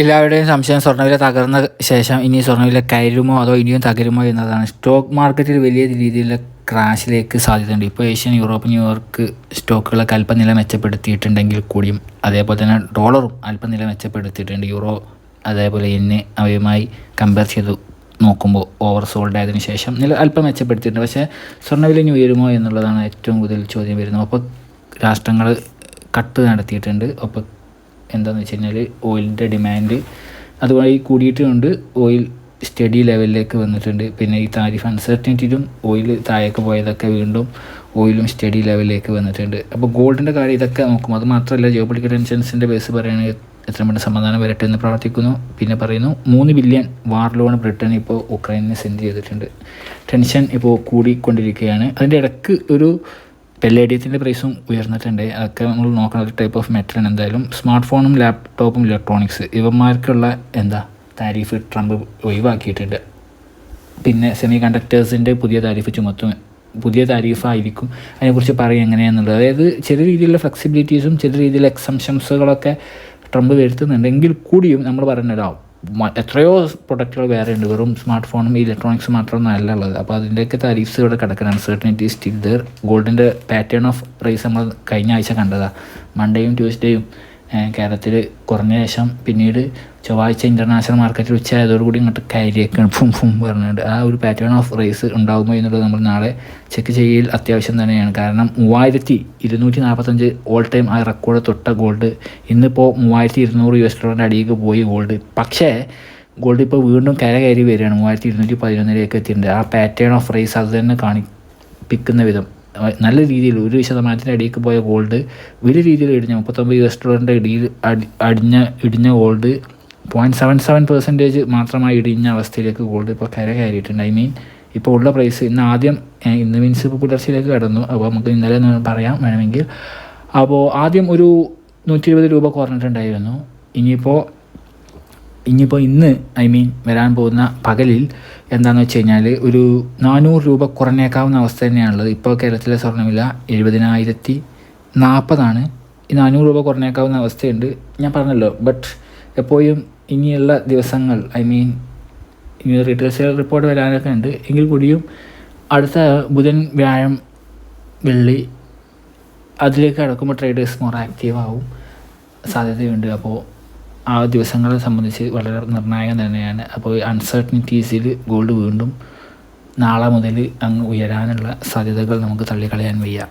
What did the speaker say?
എല്ലാവരുടെയും സംശയം സ്വർണവില തകർന്ന ശേഷം ഇനി സ്വർണവില കയറുമോ അതോ ഇനിയും തകരുമോ എന്നതാണ്. സ്റ്റോക്ക് മാർക്കറ്റിൽ വലിയ രീതിയിലുള്ള ക്രാഷിലേക്ക് സാധ്യതയുണ്ട്. ഇപ്പോൾ ഏഷ്യൻ യൂറോപ്പ് ന്യൂയോർക്ക് സ്റ്റോക്കുകളൊക്കെ അല്പനില മെച്ചപ്പെടുത്തിയിട്ടുണ്ടെങ്കിൽ കൂടിയും അതേപോലെ തന്നെ ഡോളറും അല്പനില മെച്ചപ്പെടുത്തിയിട്ടുണ്ട്. യൂറോ അതേപോലെ എന്നെ അവയുമായി കമ്പയർ ചെയ്ത് നോക്കുമ്പോൾ ഓവർ സോൾഡ് ആയതിനു ശേഷം നില അല്പം മെച്ചപ്പെടുത്തിയിട്ടുണ്ട്. പക്ഷേ സ്വർണവില ഇനി ഉയരുമോ എന്നുള്ളതാണ് ഏറ്റവും കൂടുതൽ ചോദ്യം വരുന്നത്. അപ്പോൾ രാഷ്ട്രങ്ങൾ കട്ട് നടത്തിയിട്ടുണ്ട്. അപ്പോൾ എന്താണെന്ന് വെച്ച് കഴിഞ്ഞാൽ ഓയിലിന്റെ ഡിമാൻഡ് അതുവഴി കൂടിയിട്ടുണ്ട്. ഓയിൽ സ്റ്റഡി ലെവലിലേക്ക് വന്നിട്ടുണ്ട്. പിന്നെ ഈ താരിഫ് അൺസർട്ടനിറ്റിയിലും ഓയിൽ താഴേക്ക് പോയതൊക്കെ വീണ്ടും ഓയിലും സ്റ്റഡി ലെവലിലേക്ക് വന്നിട്ടുണ്ട്. അപ്പോൾ ഗോൾഡിന്റെ കാര്യം ഇതൊക്കെ നോക്കും അത് മാത്രമല്ല ജിയോ പൊളിറ്റിക്കൽ ടെൻഷൻസിന്റെ ബേസ് പറയുകയാണെങ്കിൽ എത്ര പെട്ടെന്ന് സമാധാനം വരട്ടെ എന്ന് പ്രാർത്ഥിക്കുന്നു. പിന്നെ പറയുന്നു മൂന്ന് ബില്യൺ വാർ ലോൺ ബ്രിട്ടൻ ഇപ്പോൾ ഉക്രൈനെ സെൻഡ് ചെയ്തിട്ടുണ്ട്. ടെൻഷൻ ഇപ്പോൾ കൂടിക്കൊണ്ടിരിക്കുകയാണ്. അതിന്റെ ഇടയ്ക്ക് ഒരു പെല്ലേഡിയത്തിന്റെ പ്രൈസും ഉയർന്നിട്ടുണ്ട്. അതൊക്കെ നമ്മൾ നോക്കുന്ന ഒരു ടൈപ്പ് ഓഫ് മെറ്റലാണ് എന്തായാലും സ്മാർട്ട് ഫോണും ലാപ്ടോപ്പും ഇലക്ട്രോണിക്സ് ഇവന്മാർക്കുള്ള എന്താ താരിഫ് ട്രംപ് ഒഴിവാക്കിയിട്ടുണ്ട്. പിന്നെ സെമി കണ്ടക്ടേഴ്സിന്റെ പുതിയ താരിഫ് ചുമത്തും പുതിയ താരിഫായിരിക്കും അതിനെക്കുറിച്ച് പറയും എങ്ങനെയാണെന്നുള്ളത് അതായത് ചെറിയ രീതിയിലുള്ള ഫ്ലെക്സിബിലിറ്റീസും ചെറിയ രീതിയിലുള്ള എക്സംഷൻസുകളൊക്കെ ട്രംപ് വരുത്തുന്നുണ്ടെങ്കിൽ കൂടിയും നമ്മൾ പറയുന്നതാവും എത്രയോ പ്രൊഡക്റ്റുകൾ വേറെ ഉണ്ട്. വെറും സ്മാർട്ട് ഫോണും ഇലക്ട്രോണിക്സ് മാത്രമൊന്നും അല്ല ഉള്ളത്. അപ്പോൾ അതിന്റെയൊക്കെ താരീഫ്സ് ഇവിടെ കിടക്കണം അൺസർട്ടനിറ്റി സ്റ്റിൽ ദർ ഗോൾഡിന്റെ പാറ്റേൺ ഓഫ് പ്രൈസ് നമ്മൾ കഴിഞ്ഞ ആഴ്ച കണ്ടതാണ് മൺഡേയും ട്യൂസ്ഡേയും കേരളത്തിൽ കുറഞ്ഞ ശേഷം പിന്നീട് ചൊവ്വാഴ്ച ഇന്റർനാഷണൽ മാർക്കറ്റിൽ ഉച്ചയായതോടുകൂടി ഇങ്ങോട്ട് കയറിയേക്കാണ്. ഫും ഫും പറഞ്ഞിട്ട് ആ ഒരു പാറ്റേൺ ഓഫ് റേസ് ഉണ്ടാകുമോ എന്നുള്ളത് നമ്മൾ നാളെ ചെക്ക് ചെയ്യൽ അത്യാവശ്യം തന്നെയാണ്. കാരണം മൂവായിരത്തി ഇരുന്നൂറ്റി നാൽപ്പത്തഞ്ച് ഓൾ ടൈം ആ റെക്കോർഡ് തൊട്ട ഗോൾഡ് ഇന്നിപ്പോൾ മൂവായിരത്തി ഇരുന്നൂറ് യു എസ് ഡോളറിന്റെ അടിയിലേക്ക് പോയി ഗോൾഡ് പക്ഷേ ഗോൾഡ് ഇപ്പോൾ വീണ്ടും കര കയറി വരികയാണ്. മൂവായിരത്തി ഇരുന്നൂറ്റി പതിനൊന്നിലേക്ക് എത്തിയിട്ടുണ്ട്. ആ പാറ്റേൺ ഓഫ് റേസ് അത് തന്നെ കാണിപ്പിക്കുന്ന വിധം. നല്ല രീതിയിൽ ഒരു ശതമാനത്തിന്റെ അടിയിലേക്ക് പോയ ഗോൾഡ് വലിയ രീതിയിൽ ഇടിഞ്ഞ മുപ്പത്തൊമ്പത് യു എസ് ഡോളറിന്റെ ഇടിയിൽ അടി അടിഞ്ഞ ഇടിഞ്ഞ gold point seven seven percentage മാത്രമായി ഇടിഞ്ഞ അവസ്ഥയിലേക്ക് ഗോൾഡ് ഇപ്പോൾ കര കയറിയിട്ടുണ്ട്. ഐ മീൻ ഇപ്പോൾ ഉള്ള പ്രൈസ് ഇന്ന് ആദ്യം ഇന്ന് മീൻസ് ഇപ്പോൾ പുലർച്ചയിലേക്ക് കടന്നു. അപ്പോൾ നമുക്ക് ഇന്നലെ പറയാം വേണമെങ്കിൽ. അപ്പോൾ ആദ്യം ഒരു നൂറ്റി ഇരുപത് രൂപ കുറഞ്ഞിട്ടുണ്ടായിരുന്നു. ഇനിയിപ്പോൾ ഇനിയിപ്പോൾ ഇന്ന് ഐ മീൻ വരാൻ പോകുന്ന പകലിൽ എന്താണെന്ന് വെച്ച് കഴിഞ്ഞാൽ ഒരു നാനൂറ് രൂപ കുറഞ്ഞേക്കാവുന്ന അവസ്ഥ തന്നെയാണുള്ളത്. ഇപ്പോൾ കേരളത്തിലെ സ്വർണവില എഴുപതിനായിരത്തി നാൽപ്പതാണ് ഈ നാനൂറ് രൂപ കുറഞ്ഞേക്കാവുന്ന അവസ്ഥയുണ്ട്. ഞാൻ പറഞ്ഞല്ലോ ബട്ട് എപ്പോഴും ഇനിയുള്ള ദിവസങ്ങൾ ഐ മീൻ ഇനി റീറ്റെയിൽ സെയിൽ റിപ്പോർട്ട് വരാനൊക്കെ ഉണ്ട്. എങ്കിൽ കൂടിയും അടുത്ത ബുധൻ വ്യാഴം വെള്ളി അതിലേക്ക് അടക്കുമ്പോൾ ട്രേഡേഴ്സ് മോർ ആക്റ്റീവ് ആവും. സാധ്യതയുണ്ട്. അപ്പോൾ ആ ദിവസങ്ങളെ സംബന്ധിച്ച് വളരെ നിർണായകം തന്നെയാണ് അപ്പോൾ അൺസർട്ടനിറ്റീസിൽ ഗോൾഡ് വീണ്ടും നാളെ മുതൽ അങ്ങ് ഉയരാനുള്ള സാധ്യതകൾ നമുക്ക് തള്ളിക്കളയാൻ വയ്യ.